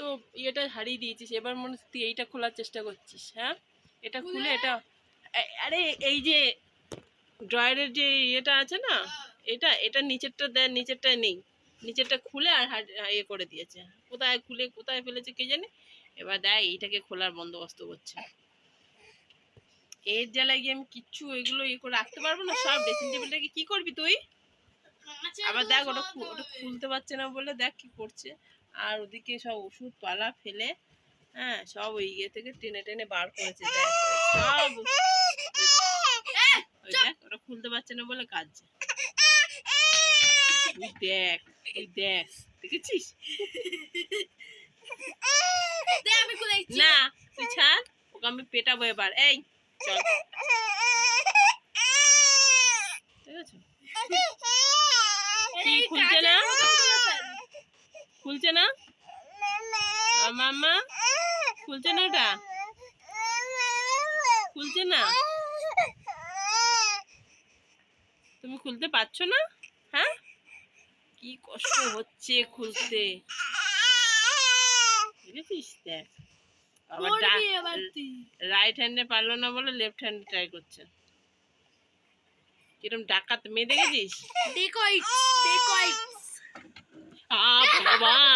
তো ইয়েটা হারিয়ে দিয়েছিস এবার মনে হচ্ছে তুই এইটা খোলার চেষ্টা করছিস হ্যাঁ? এটা খুলে এটা আরে এই যে ড্রয়ারের যে ইয়েটা আছে না এটা এটা নিচেরটা দেয় নিচেরটা নেই নিচেরটা খুলে আর ইয়ে করে দিয়েছে। কোথায় খুলে কোথায় ফেলেছে কে জানে? এবার দেয় এইটাকে খোলার বন্দোবস্ত করছে। এর জ্বালায় গিয়ে আমি কিচ্ছু এগুলো ইয়ে করে রাখতে পারব না সব ড্রেসিং টেবিলটাকে কি করবি তুই? আবার দেখ ওটা ওটা খুলতে পারছে না বলে দেখ কি করছে। আর ওদিকে সব ওষুধ পালা ফেলে হ্যাঁ সব ওই ইয়ে থেকে টেনে টেনে বার করেছে দেখ সব দেখ ওটা খুলতে পারছে না বলে কাঁদছে। তুই দেখ তুই দেখ দেখেছিস। না তুই ছাড় ওকে আমি পেটাবো এবার। এই চল। ঠিক আছে কি খুলছে না? কাঁচের মতন করে ফেল। খুলছে না? মাম্মা? খুলছে না ওটা? খুলছে না? তুমি খুলতে পারছ না? হ্যাঁ? কি কষ্ট হচ্ছে খুলতে। দেখেছিস? দেখ। আবার। রাইট হ্যান্ডে পারল না বলে লেফট হ্যান্ডে ট্রাই করছে। কিরম ডাকাত মেয়ে দেখেছিস? Decoys, decoys. Wow.